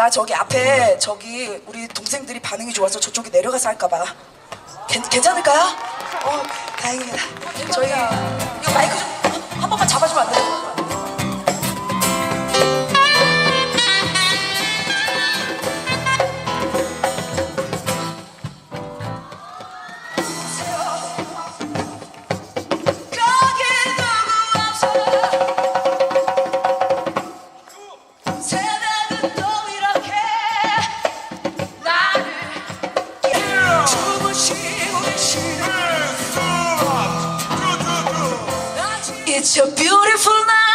나 저기 앞에 저기 우리 동생들이 반응이 좋아서 저쪽에 내려가서 할까봐. 괜, 괜찮을까요? 어, 다행이다. 저희 이거 마이크 좀한 번만 잡아주면 안 돼요? 거기 It's a beautiful night.